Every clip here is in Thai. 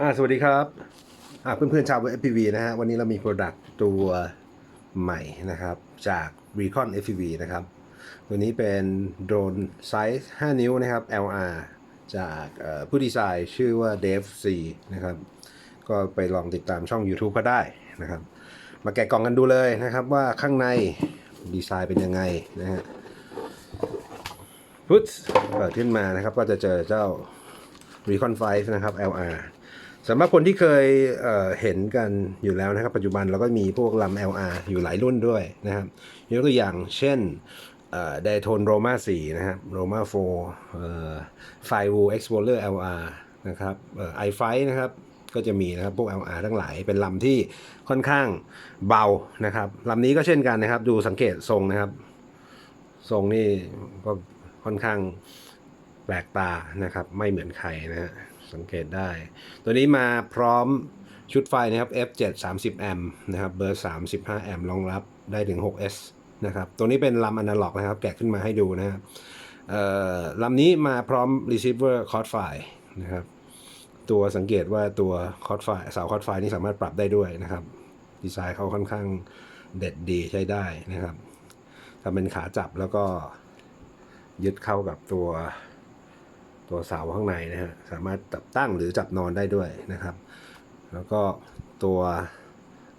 อ่าสวัสดีครับอ่าเพื่อนๆชาว FPV นะฮะวันนี้เรามีโปรดักต์ตัวใหม่นะครับ จาก Recon FPV นะครับ ตัวนี้เป็นโดรนไซส์ 5 นิ้วนะครับ LR จากผู้ดีไซน์ชื่อว่า Dave C นะครับ ก็ไปลองติดตามช่อง YouTube ก็ได้นะครับ มาแกะกล่องกันดูเลยนะครับว่าข้างในดีไซน์เป็นยังไงนะฮะพุทเปิดขึ้นมานะครับก็จะเจอเจ้า Recon 5 นะครับ LR สำหรับคนที่เคยเเห็นกันอยู่แล้วนะครับ ปัจจุบันเราก็มีพวกลำ LR อยู่หลายรุ่นด้วยนะครับยกตัวอย่างเช่นไดโทนโรมา4นะครับโรมา4ไฟวูเอ็กซ์โ l เลอร์ LR นะครับไอไฟนะครับก็จะมีนะครับพวก LR ทั้งหลายเป็นลำที่ค่อนข้างเบานะครับลำนี้ก็เช่นกันนะครับ ดูสังเกตทรงนะครับ ทรงนี่ก็ค่อนข้างแปลกตานะครับ ไม่เหมือนใครนะฮะ สังเกตได้ ตัวนี้มาพร้อมชุดไฟนะครับ F7 30แอมป์นะครับเบอร์ 35แอมป์รองรับได้ถึง 6S นะครับ ตัวนี้เป็นลำอนาล็อกนะครับ แกะขึ้นมาให้ดูนะครับเอ่อลำนี้มาพร้อม receiver caught file นะครับ ตัวสังเกตว่าตัวคอร์ดไฟเสาคอร์ดไฟนี่สามารถปรับได้ด้วยนะครับ ดีไซน์เขาค่อนข้างเด็ดดีใช้ได้นะครับทำเป็นขาจับแล้วก็ยึดเข้ากับตัว ตัวเสาข้างในนะฮะสามารถจับตั้งหรือจับนอนได้ด้วยนะครับ แล้วก็ตัว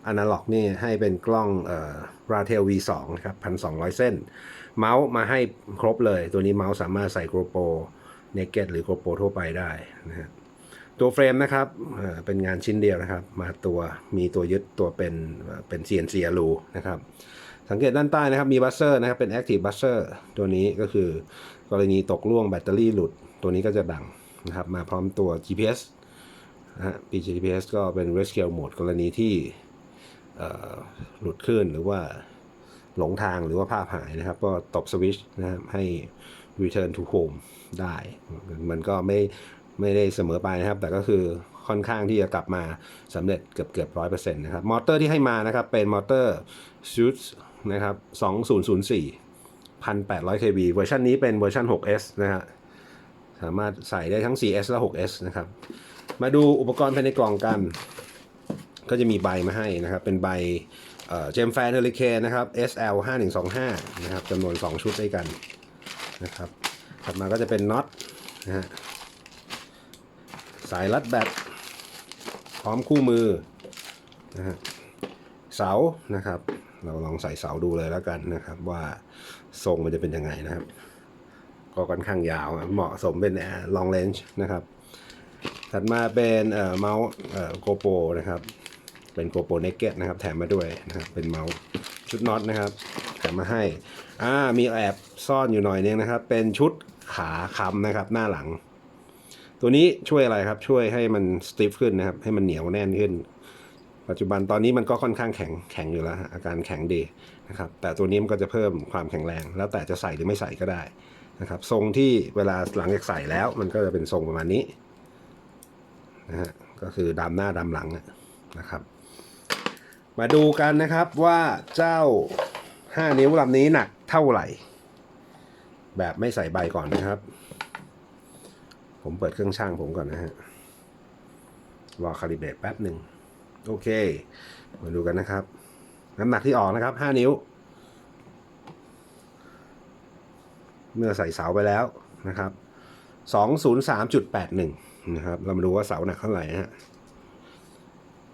อนาล็อกนี่ให้เป็นกล้องเอ่อ Ratel V2 นะครับ1,200เส้น เมาส์มาให้ครบเลย ตัวนี้เมาส์สามารถใส่ GoPro Naked หรือ GoPro ทั่วไปได้นะฮะตัวเฟรมนะครับเเป็นงานชิ้นเดียวนะครับ มาตัวมีตัวยึดตัวเป็นเอ่อเป็น CNC อลูนะครับ สังเกตด้านใต้นะครับมีบัสเซอร์นะครับเป็น Active Buzzer ตัวนี้ก็คือกรณีตกล่วงแบตเตอรี่หลุด ตัวนี้ก็จะดังนะครับ มาพร้อมตัว GPS นะฮะ GPS ก็เป็น Rescue Mode กรณีที่หลุดคลื่นหรือว่าหลงทางหรือว่าภาพหายนะครับ ก็ตบสวิตช์นะครับให้ return to home ได้ มันก็ไม่ไม่ได้เสมอไปนะครับ แต่ก็คือค่อนข้างที่จะกลับมาสำเร็จเกือบเกือบร้อยเปอร์เซ็นต์นะครับ มอเตอร์ที่ให้มานะครับ เป็นมอเตอร์ s u i t นะครับ2004 1,800 kV เวอร์ชันนี้เป็นเวอร์ชัน 6S นะฮะ สามารถใส่ได้ทั้ง 4S และ 6S นะครับ มาดูอุปกรณ์ภายในกล่องกัน ก็จะมีใบมาให้นะครับ เป็นใบเจมแฟนเฮลิเคนนะครับ SL 5125นะครับจำนวน 2 ชุดด้วยกันนะครับ ถัดมาก็จะเป็นน็อตนะฮะสายรัดแบตพร้อมคู่มือนะฮะเสานะครับ เราลองใส่เสาดูเลยแล้วกันนะครับ ว่าทรงมันจะเป็นยังไงนะครับ ก็ค่อนข้างยาวอะเหมาะสมเป็น long range นะครับ ถัดมาเป็นเมาส์โกโปนะครับ เป็นโกโปเนกเก็ตนะครับ แถมมาด้วยนะครับ เป็นเมาส์ชุดน็อตนะครับ แถมมาให้ อ่า มีแอบซ่อนอยู่หน่อยนึงนะครับ เป็นชุดขาค้ำนะครับ หน้าหลัง ตัวนี้ช่วยอะไรครับ ช่วยให้มันสติฟขึ้นนะครับ ให้มันเหนียวแน่นขึ้นปัจจุบันตอนนี้มันก็ค่อนข้างแข็งแข็งอยู่แล้วอาการแข็งดีนะครับแต่ตัวนี้มันก็จะเพิ่มความแข็งแรง แล้วแต่จะใส่หรือไม่ใส่ก็ได้ นะครับ ทรงที่เวลาหลังจากใส่แล้วมันก็จะเป็นทรงประมาณนี้นะฮะก็คือดำหน้าดำหลังนะครับ มาดูกันนะครับว่าเจ้า 5 นิ้วลำนี้หนักเท่าไหร่ แบบไม่ใส่ใบก่อนนะครับ ผมเปิดเครื่องช่างผมก่อนนะฮะรอคาลิเบรตแป๊บหนึ่งโอเค มาดูกันนะครับ น้ำหนักที่ออกนะครับ 5 นิ้ว เมื่อใส่เสาไปแล้วนะครับ203.81นะครับ เรามาดูว่าเสาหนักเท่าไหร่นะฮะ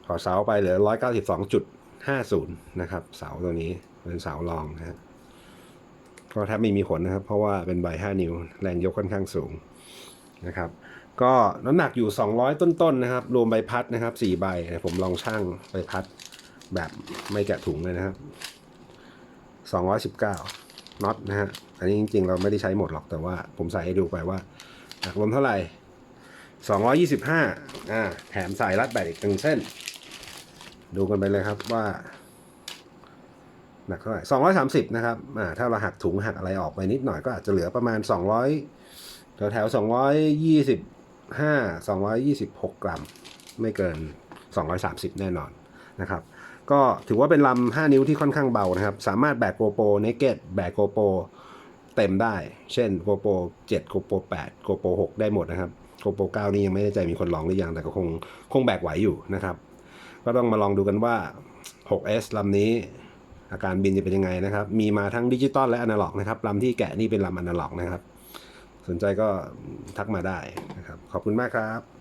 พอเสาไปเหลือ 192.50นะครับ เสาตัวนี้เป็นเสารองนะฮะก็แทบไม่มีผลนะครับ เพราะว่าเป็นใบ 5 นิ้ว แรงยกค่อนข้างสูงนะครับ ก็น้ำหนักอยู่ 200 ต้นๆนะครับ รวมใบพัดนะครับ4ใบ ผมลองช่างใบพัดแบบไม่แกะถุงเลยนะครับ 219 น็อตนะฮะอันนี้จริงๆ เราไม่ได้ใช้หมดหรอกแต่ว่าผมใส่ให้ดูไปว่าหนักรวมเท่าไหร่ 225อ่าแถมสายรัดแบตอีกหนึ่งเส้น ดูกันไปเลยครับว่าหนักเท่าไหร่230 นะครับอ่าถ้าเราหักถุงหักอะไรออกไปนิดหน่อยก็อาจจะเหลือประมาณ 200 แถวแถว225 226 กรัม ไม่เกิน 230 แน่นอนนะครับ ก็ถือว่าเป็นลำ5 นิ้วที่ค่อนข้างเบานะครับ สามารถแบกโกโปรเนเกตแบกโกโปรเต็มได้ เช่นโกโปร7โกโปร8โกโปร6ได้หมดนะครับ GoPro 9นี่ยังไม่แน่ใจมีคนลองหรือยังแต่ก็คงคงแบกไหวอยู่นะครับ ก็ต้องมาลองดูกันว่า 6S ลำนี้อาการบินจะเป็นยังไงนะครับ มีมาทั้งดิจิตอลและอนาล็อกนะครับลำที่แกะนี่เป็นลำอนาล็อกนะครับ สนใจก็ทักมาได้นะครับ ขอบคุณมากครับ